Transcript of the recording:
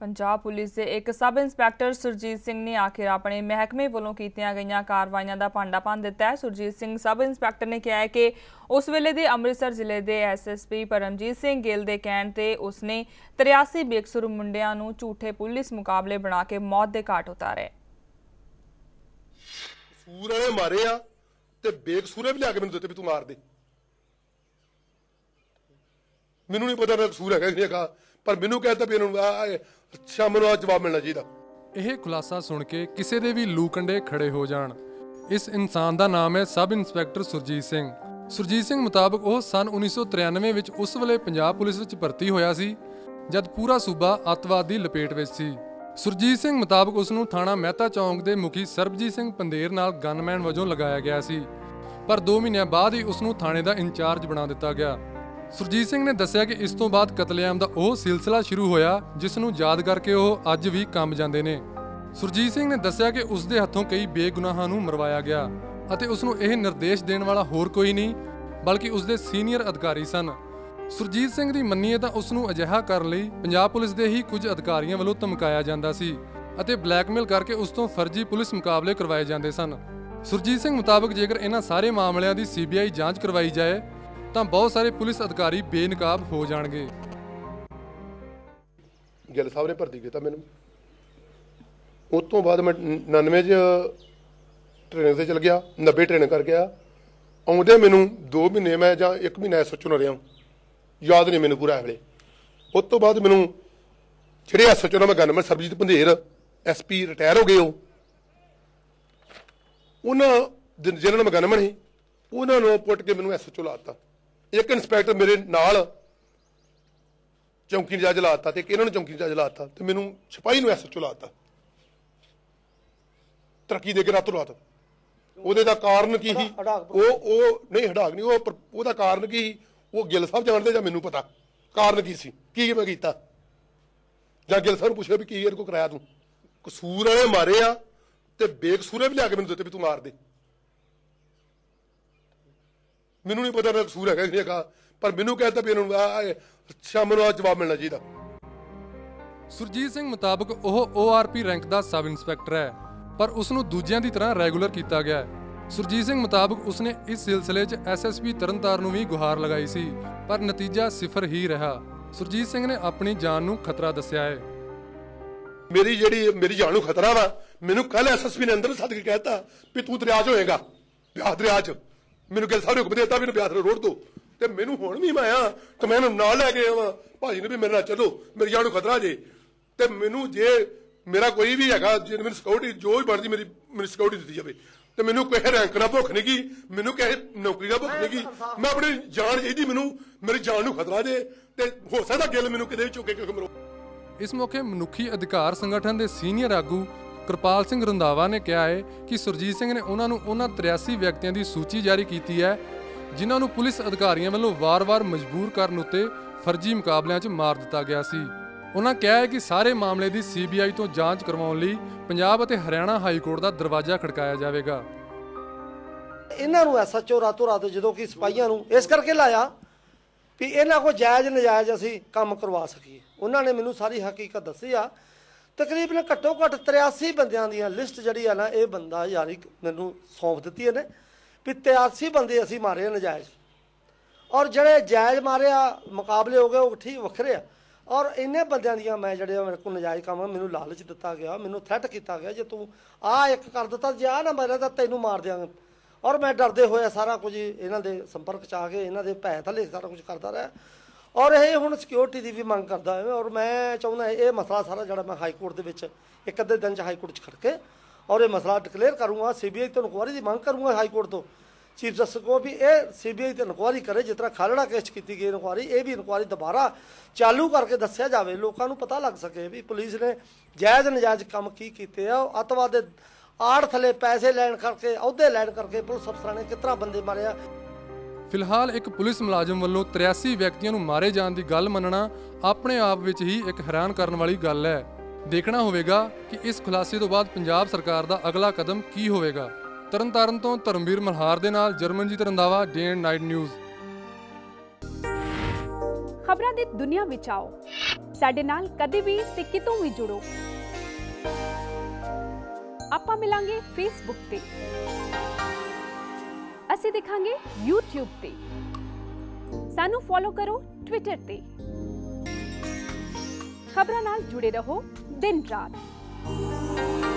Punjab police ਦੇ ਇੱਕ ਸਬ inspector Surjit Singh ਨੇ ਆਖਿਰ ਆਪਣੇ ਮਹਿਕਮੇ ਵੱਲੋਂ ਕੀਤੀਆਂ ਗਈਆਂ ਕਾਰਵਾਈਆਂ ਦਾ ਭਾਂਡਾ ਭੰਨ ਦਿੱਤਾ ਹੈ। ਸੁਰਜੀਤ ਸਿੰਘ ਸਬ ਇੰਸਪੈਕਟਰ ਨੇ ਕਿਹਾ ਹੈ ਕਿ ਉਸ ਵੇਲੇ ਦੇ ਅੰਮ੍ਰਿਤਸਰ ਜ਼ਿਲ੍ਹੇ ਦੇ ਐਸਐਸਪੀ ਪਰਮਜੀਤ ਸਿੰਘ ਗਿੱਲ ਦੇ ਕਹਿਣ ਤੇ ਉਸਨੇ 83 ਬੇਕਸੂਰ ਮੁੰਡਿਆਂ ਨੂੰ ਝੂਠੇ ਪੁਲਿਸ ਮੁਕਾਬਲੇ ਬਣਾ ਕੇ ਮੌਤ ਦੇ ਘਾਟ ਉਤਾਰਿਆ ਸੂਰ ਵਾਲੇ ਮਾਰੇ ਆ ਤੇ ਬੇਕਸੂਰੇ ਵੀ ਲਿਆ ਕੇ ਮੈਨੂੰ ਦਿੱਤੇ ਵੀ ਤੂੰ ਮਾਰ ਦੇ। ਮੈਨੂੰ ਨਹੀਂ ਪਤਾ ਨਾ ਕਸੂਰ ਹੈਗਾ ਕਿ ਨਹੀਂ ਹੈਗਾ। ਪਰ ਮੈਨੂੰ ਕਹਿੰਦਾ ਵੀ ਇਹਨੂੰ ਆ- ਆ- ਆ ਜਵਾਬ ਮਿਲਣਾ ਚਾਹੀਦਾ। ਇਹ ਖੁਲਾਸਾ ਸੁਣ ਕੇ ਕਿਸੇ ਦੇ ਵੀ ਲੂ ਖੜੇ ਹੋ ਜਾਣ। ਇਸ ਇਨਸਾਨ ਦਾ ਨਾਮ ਹੈ ਸਬ ਇੰਸਪੈਕਟਰ ਸੁਰਜੀਤ ਸਿੰਘ। ਸੁਰਜੀਤ ਸਿੰਘ ਮੁਤਾਬਕ ਉਹ ਸਨ 1993 ਵਿੱਚ ਉਸ ਵੇਲੇ ਪੰਜਾਬ ਪੁਲਿਸ ਵਿੱਚ ਭਰਤੀ ਹੋਇਆ ਸੀ, ਜਦ ਪੂਰਾ ਸੂਬਾ ਅੱਤਵਾਦ ਦੀ ਲਪੇਟ ਵਿੱਚ ਸੀ। ਸੁਰਜੀਤ ਸਿੰਘ ਮੁਤਾਬਕ ਉਸ ਨੂੰ ਥਾਣਾ ਮਹਿਤਾ ਚੌਂਕ ਦੇ ਮੁਖੀ ਸਰਬਜੀਤ ਸਿੰਘ ਪੰਦੇਰ ਨਾਲ ਗਨਮੈਨ ਵਜੋਂ ਲਗਾਇਆ ਗਿਆ ਸੀ। ਪਰ 2 ਮਹੀਨਿਆਂ ਬਾਅਦ ਹੀ ਉਸ ਨੂੰ ਥਾਣੇ ਦਾ ਇੰਚਾਰਜ ਬਣਾ ਦਿੱਤਾ ਗਿਆ। ਸੁਰਜੀਤ ਸਿੰਘ ਨੇ ਦੱਸਿਆ ਕਿ ਇਸ ਤੋਂ ਬਾਅਦ ਕਤਲੇਆਮ ਦਾ ਉਹ ਸਿਲਸਿਲਾ ਸ਼ੁਰੂ ਹੋਇਆ, ਜਿਸ ਨੂੰ ਯਾਦ ਕਰਕੇ ਉਹ ਅੱਜ ਵੀ ਕੰਬ ਜਾਂਦੇ ਨੇ। ਸੁਰਜੀਤ ਸਿੰਘ ਨੇ ਦੱਸਿਆ ਕਿ ਉਸ ਦੇ ਹੱਥੋਂ ਕਈ ਬੇਗੁਨਾਹਾਂ ਨੂੰ ਮਰਵਾਇਆ ਗਿਆ ਅਤੇ ਉਸ ਨੂੰ ਇਹ ਨਿਰਦੇਸ਼ ਦੇਣ ਵਾਲਾ ਹੋਰ ਕੋਈ ਨਹੀਂ, ਬਲਕਿ ਉਸ ਦੇ ਸੀਨੀਅਰ ਅਧਿਕਾਰੀ ਸਨ। ਸੁਰਜੀਤ ਸਿੰਘ ਦੀ ਮੰਨੀਏ ਤਾਂ ਉਸ ਨੂੰ ਅਜਿਹਾ ਕਰਨ ਲਈ ਪੰਜਾਬ ਪੁਲਿਸ ਦੇ ਹੀ ਕੁਝ ਅਧਿਕਾਰੀਆਂ ਵੱਲੋਂ ਧਮਕਾਇਆ ਜਾਂਦਾ ਸੀ ਅਤੇ ਬਲੈਕਮੇਲ ਕਰਕੇ ਉਸ ਤੋਂ ਫਰਜ਼ੀ ਪੁਲਿਸ ਮੁਕਾਬਲੇ ਕਰਵਾਏ ਜਾਂਦੇ ਸਨ। ਸੁਰਜੀਤ ਸਿੰਘ ਮੁਤਾਬਕ ਜੇਕਰ ਇਹਨਾਂ ਸਾਰੇ ਮਾਮਲਿਆਂ ਦੀ ਸੀਬੀਆਈ ਜਾਂਚ ਕਰਵਾਈ ਜਾਏ ਤਾਂ ਬਹੁਤ ਸਾਰੇ ਪੁਲਿਸ ਅਧਿਕਾਰੀ ਬੇਨਕਾਬ ਹੋ ਜਾਣਗੇ। ਗਿੱਲ ਸਾਹਿਬ ਨੇ ਭਰਤੀ ਕੀਤਾ ਮੈਨੂੰ। ਉਸ ਤੋਂ ਬਾਅਦ ਮੈਂ 99 ਚ ਟ੍ਰੇਨਿੰਗ ਤੇ ਚਲ ਗਿਆ 90 ਟ੍ਰੇਨਿੰਗ ਕਰ ਗਿਆ। ਆਉਂਦੇ ਮੈਨੂੰ 2 ਮਹੀਨੇ ਮੈਂ ਜਾਂ 1 ਮਹੀਨਾ ਐਸਐਚਓ ਨਾ ਰਿਹਾ। ਯਾਦ ਨਹੀਂ ਮੈਨੂੰ ਪੂਰਾ ਇਹ ਉਸ ਤੋਂ ਬਾਅਦ ਮੈਨੂੰ ਜਿਹੜੇ ਐਸਐਚਓ ਨਾਲ ਮੈਂ gunman Sarabjit Pandher SP retire ਹੋ ਗਏ ਉਹ। ਉਹਨਾਂ ਜਿਨ- ਜਿਨ੍ਹਾਂ ਨਾਲ ਮੈਂ ਗਨਮੈਨ ਸੀ, ਉਹਨਾਂ ਨੂੰ ਪੁੱਟ ਕੇ ਮੈਨੂੰ ਐਸਐਚਓ ਲਾਤਾ ਇੱਕ ਇੰਸਪੈਕਟਰ ਮੇਰੇ ਨਾਲ ਚੌਂਕੀ ਇੰਚਾਰਜ ਲਾਤਾ ਤੇ ਇੱਕ ਇਹਨਾਂ ਨੂੰ ਚੌਂਕੀ ਇੰਚਾਰਜ ਲਾਤਾ ਤੇ ਮੈਨੂੰ ਸਿਪਾਹੀ ਨੂੰ ਐਸਐਚਓ ਲਾਤਾ। ਤਰੱਕੀ ਦੇ ਕੇ ਰਾਤੋਂ ਰਾਤ। ਉਹਦੇ ਦਾ ਕਾਰਨ ਕੀ ਸੀ? ਉਹ ਉਹ ਨਹੀਂ ਹਟਾਕ ਨਹੀਂ ਉਹ ਉਹਦਾ ਕਾਰਨ ਕੀ ਸੀ? ਉਹ ਗਿੱਲ ਸਾਹਿਬ ਜਾਣਦੇ ਜਾਂ ਮੈਨੂੰ ਪਤਾ? ਕਾਰਨ ਕੀ ਸੀ? ਕੀ ਮੈਂ ਕੀਤਾ? ਜਾਂ ਗਿੱਲ ਸਾਹਿਬ ਨੂੰ ਪੁੱਛਿਆ ਵੀ ਕੀ ਇਹਦੇ ਕੋ ਕਰਾਇਆ ਤੂੰ? ਕਸੂਰ ਵਾਲੇ ਮਾਰੇ ਆ ਤੇ ਬੇਕਸੂਰੇ ਵੀ ਲਿਆ ਕੇ ਮੈਨੂੰ ਦਿੱਤੇ ਵੀ ਤੂੰ ਮਾਰ ਦੇ। ਮੈਨੂੰ ਨਹੀਂ ਪਤਾ ਨਾ ਕਸੂਰ ਹੈਗਾ ਕਿ ਨਹੀਂ ਹੈਗਾ ਪਰ ਮੈਨੂੰ ਕਹਿੰਦਾ ਵੀ ਇਹਨੂੰ ਆ- ਸ਼ਾਮ ਨੂੰ ਆ ਜਵਾਬ ਮਿਲਣਾ ਚਾਹੀਦਾ। ਸੁਰਜੀਤ ਸਿੰਘ ਮੁਤਾਬਕ ਉਹ ORP ਰੈਂਕ ਦਾ ਸਬ ਇੰਸਪੈਕਟਰ ਹੈ ਪਰ ਉਸ ਨੂੰ ਦੂਜਿਆਂ ਦੀ ਤਰ੍ਹਾਂ ਰੈਗੂਲਰ ਕੀਤਾ ਗਿਆ ਹੈ। ਸੁਰਜੀਤ ਸਿੰਘ ਮੁਤਾਬਕ ਉਸਨੇ ਇਸ ਸਿਲਸਿਲੇ 'ਚ ਐਸਐਸਪੀ ਤਰਨਤਾਰਨ ਨੂੰ ਵੀ ਗੁਹਾਰ ਲਗਾਈ ਸੀ ਪਰ ਨਤੀਜਾ ਸਿਫਰ ਹੀ ਰਿਹਾ। ਸੁਰਜੀਤ ਸਿੰਘ ਨੇ ਆਪਣੀ ਜਾਨ ਨੂੰ ਖਤਰਾ ਦੱਸਿਆ ਹੈ। ਮੇਰੀ ਜਿਹੜੀ ਮੇਰੀ ਜਾਨ ਨੂੰ ਖਤਰਾ ਵਾ ਮੈਨੂੰ ਕੱਲ ਐਸਐਸਪੀ ਨੇ ਅੰਦਰ ਸੱਦ ਕੇ ਕਹਿਤਾ ਵੀ ਤੂੰ ਦਰਿਆ 'ਚ ਹੋਏਗਾ ਦਰਿਆ 'ਚ। ਮੈਨੂੰ ਸਾਹਿਬ ਨੇ ਹੁਕਮ ਦਿੱਤਾ ਵੀ ਇਹਨੂੰ ਬਿਆਸ ਰੋੜ ਦੋ। ਤੇ ਮੈਨੂੰ ਹੁਣ ਵੀ ਮੈਂ ਆਇਆ ਤੇ ਮੈਂ ਇਹਨੂੰ ਨਾਲ ਲੈ ਕੇ ਆਵਾਂ। ਭਾਜੀ ਨੇ ਵੀ ਮੇਰੇ ਨਾਲ ਚੱਲੋ ਮੇਰੀ ਜਾਨ ਨੂੰ ਖਤਰਾ ਜੇ। ਤੇ ਮੈਨੂੰ ਜੇ ਮੇਰਾ ਕੋਈ ਵੀ ਹੈਗਾ ਜੇ ਮੈਨੂੰ ਸਿਕਿਉਰਿਟੀ ਜੋ ਵੀ ਬਣਦੀ ਮੇਰੀ ਮੇਰੀ ਸਿਕਿਉਰਿਟੀ ਦਿੱਤੀ ਜਾਵੇ। ਤੇ ਮੈਨੂੰ ਕਿਸੇ ਰੈਂਕ ਨਾਲ ਭੁੱਖ ਨਹੀਂ ਗੀ ਮੈਨੂੰ ਕਿਸੇ ਨੌਕਰੀ ਦਾ ਭੁੱਖ ਨਹੀਂ ਗੀ ਮੈਂ ਆਪਣੀ ਜਾਨ ਚਾਹੀਦੀ ਮੈਨੂੰ ਮੇਰੀ ਜਾਨ ਨੂੰ ਖਤਰਾ ਜੇ। ਤੇ ਹੋ ਸਕਦਾ ਗਿੱਲ ਮੈਨੂੰ ਕਿਤੇ ਵੀ ਚੁੱਕੇ ਕਿਉਂਕਿ ਮਰੋ ਇਸ ਮੌਕੇ ਮਨੁੱਖੀ ਅਧਿਕਾਰ ਸੰਗਠਨ ਦੇ ਸੀਨੀਅਰ ਆਗੂ ਕਿਰਪਾਲ ਸਿੰਘ ਰੰਧਾਵਾ ਨੇ ਕਿਹਾ ਹੈ ਕਿ ਸੁਰਜੀਤ ਸਿੰਘ ਨੇ ਉਹਨਾਂ ਨੂੰ ਉਹਨਾਂ 83 ਵਿਅਕਤੀਆਂ ਦੀ ਸੂਚੀ ਜਾਰੀ ਕੀਤੀ ਹੈ, ਜਿਨ੍ਹਾਂ ਨੂੰ ਪੁਲਿਸ ਅਧਿਕਾਰੀਆਂ ਵੱਲੋਂ ਵਾਰ-ਵਾਰ ਮਜਬੂਰ ਕਰਨ ਉੱਤੇ ਫਰਜ਼ੀ ਮੁਕਾਬਲਿਆਂ 'ਚ ਮਾਰ ਦਿੱਤਾ ਗਿਆ ਸੀ। ਉਹਨਾਂ ਕਿਹਾ ਹੈ ਕਿ ਸਾਰੇ ਮਾਮਲੇ ਦੀ ਸੀਬੀਆਈ ਤੋਂ ਜਾਂਚ ਕਰਵਾਉਣ ਲਈ ਪੰਜਾਬ ਅਤੇ ਹਰਿਆਣਾ ਹਾਈ ਕੋਰਟ ਦਾ ਦਰਵਾਜ਼ਾ ਖੜਕਾਇਆ ਜਾਵੇਗਾ। ਇਹਨਾਂ ਨੂੰ ਐਸਐਚਓ ਰਾਤੋਂ ਰਾਤ ਜਦੋਂ ਕਿ ਸਿਪਾਹੀਆਂ ਨੂੰ ਇਸ ਕਰਕੇ ਲਾਇਆ ਵੀ ਇਹਨਾਂ ਕੋ ਜਾਇਜ਼ ਨਜਾਇਜ਼ ਅਸੀਂ ਕੰਮ ਕਰਵਾ ਸਕੀਏ। ਉਹਨਾਂ ਨੇ ਮੈਨੂੰ ਸਾਰੀ ਹਕੀਕਤ ਦੱਸੀ ਆ ਤਕਰੀਬਨ ਘੱਟੋ ਘੱਟ 83 ਬੰਦਿਆਂ ਦੀਆਂ ਲਿਸਟ ਜਿਹੜੀ ਆ ਨਾ, ਇਹ ਬੰਦਾ ਯਾਰੀ ਮੈਨੂੰ ਸੌਂਪ ਦਿੱਤੀ ਇਹਨੇ ਵੀ 83 ਬੰਦੇ ਅਸੀਂ ਮਾਰੇ ਆ ਨਜਾਇਜ਼। ਔਰ ਜਿਹੜੇ ਜਾਇਜ਼ ਮਾਰਿਆ ਮੁਕਾਬਲੇ ਹੋ ਗਏ, ਉਹ ਠੀਕ ਵੱਖਰੇ ਆ। ਔਰ ਇੰਨੇ ਬੰਦਿਆਂ ਦੀਆਂ ਮੈਂ ਜਿਹੜੇ ਆ, ਮੇਰੇ ਕੋਲ ਨਜਾਇਜ਼ ਕੰਮ ਮੈਨੂੰ ਲਾਲਚ ਦਿੱਤਾ ਗਿਆ, ਮੈਨੂੰ ਥ੍ਰੈਟ ਕੀਤਾ ਗਿਆ, ਜੇ ਤੂੰ ਆ ਇੱਕ ਕਰ ਦਿੱਤਾ, ਜੇ ਆ ਨਾ ਮਾਰਿਆ ਤਾਂ ਤੈਨੂੰ ਮਾਰ ਦਿਆਂਗੇ। ਔਰ ਮੈਂ ਡਰਦੇ ਹੋਏ ਸਾਰਾ ਕੁਝ ਇਹਨਾਂ ਦੇ ਸੰਪਰਕ ਚ ਆ ਕੇ, ਇਹਨਾਂ ਦੇ ਭੈ ਥੱਲੇ ਸਾਰਾ ਕੁਝ ਕਰਦਾ ਰਿਹਾ। ਔਰ ਇਹ ਹੁਣ ਸਿਕਿਉਰਿਟੀ ਦੀ ਵੀ ਮੰਗ ਕਰਦਾ ਹੈ ਔਰ ਮੈਂ ਚਾਹੁੰਦਾ ਇਹ ਮਸਲਾ ਸਾਰਾ ਜਿਹੜਾ ਮੈਂ ਹਾਈ ਕੋਰਟ ਦੇ ਵਿੱਚ ਇੱਕ ਅੱਧੇ ਦਿਨ ਚ ਹਾਈ ਕੋਰਟ ਚ ਖੜ ਕੇ ਔਰ ਇਹ ਮਸਲਾ ਡਿਕਲੇਅਰ ਕਰੂੰਗਾ ਸੀਬੀਆਈ ਤੋਂ ਇਨਕੁਆਰੀ ਦੀ ਮੰਗ ਕਰੂੰਗਾ ਹਾਈ ਕੋਰਟ ਤੋਂ। ਚੀਫ ਜਸਟਿਸ ਕੋ ਵੀ ਇਹ ਸੀਬੀਆਈ ਤੇ ਇਨਕੁਆਰੀ ਕਰੇ, ਜਿਸ ਤਰ੍ਹਾਂ ਖਾਲੜਾ ਕੇਸ 'ਚ ਕੀਤੀ ਗਈ ਇਨਕੁਆਰੀ ਇਹ ਵੀ ਇਨਕੁਆਰੀ ਦੁਬਾਰਾ ਚਾਲੂ ਕਰਕੇ ਦੱਸਿਆ ਜਾਵੇ, ਲੋਕਾਂ ਨੂੰ ਪਤਾ ਲੱਗ ਸਕੇ ਵੀ ਪੁਲਿਸ ਨੇ ਜਾਇਜ਼ ਨਜਾਇਜ਼ ਕੰਮ ਕੀ ਕੀਤੇ ਆ, ਉਹ ਅੱਤਵਾਦ ਦੇ ਆੜ ਥੱਲੇ ਪੈਸੇ ਲੈਣ ਕਰਕੇ, ਅਹੁਦੇ ਲੈਣ ਕਰਕੇ ਪੁਲਿਸ ਅਫਸਰਾਂ ਨੇ ਕਿਤਨਾ ਬੰਦੇ ਮਾਰਿਆ ਫਿਲਹਾਲ ਇੱਕ ਪੁਲਿਸ ਮੁਲਾਜ਼ਮ ਵੱਲੋਂ 83 ਵਿਅਕਤੀਆਂ ਨੂੰ ਮਾਰੇ ਜਾਣ ਦੀ ਗੱਲ ਮੰਨਣਾ ਆਪਣੇ ਆਪ ਵਿੱਚ ਹੀ ਇੱਕ ਹੈਰਾਨ ਕਰਨ ਵਾਲੀ ਗੱਲ ਹੈ। ਦੇਖਣਾ ਹੋਵੇਗਾ ਕਿ ਇਸ ਖੁਲਾਸੇ ਤੋਂ ਬਾਅਦ ਪੰਜਾਬ ਸਰਕਾਰ ਦਾ ਅਗਲਾ ਕਦਮ ਕੀ ਹੋਵੇਗਾ। ਤਰਨਤਾਰਨ ਤੋਂ ਧਰਮਵੀਰ ਮਲਹਾਰ ਦੇ ਨਾਲ Jarmanjit Randhawa day and night news. ਖਬਰਾਂ ਦੀ ਦੁਨੀਆ ਵਿੱਚ ਆਓ। ਸਾਡੇ ਨਾਲ ਕਦੇ ਵੀ ਤੇ ਕਿਤੋਂ ਵੀ ਜੁੜੋ। ਆਪਾਂ ਮਿਲਾਂਗੇ ਫੇਸਬੁੱਕ ਤੇ। ਅਸੀਂ ਦਿਖਾਂਗੇ YouTube ਤੇ ਸਾਨੂੰ ਫੋਲੋ ਕਰੋ ਟਵਿੱਟਰ ਤੇ ਖਬਰਾਂ ਨਾਲ ਜੁੜੇ ਰਹੋ ਦਿਨ ਰਾਤ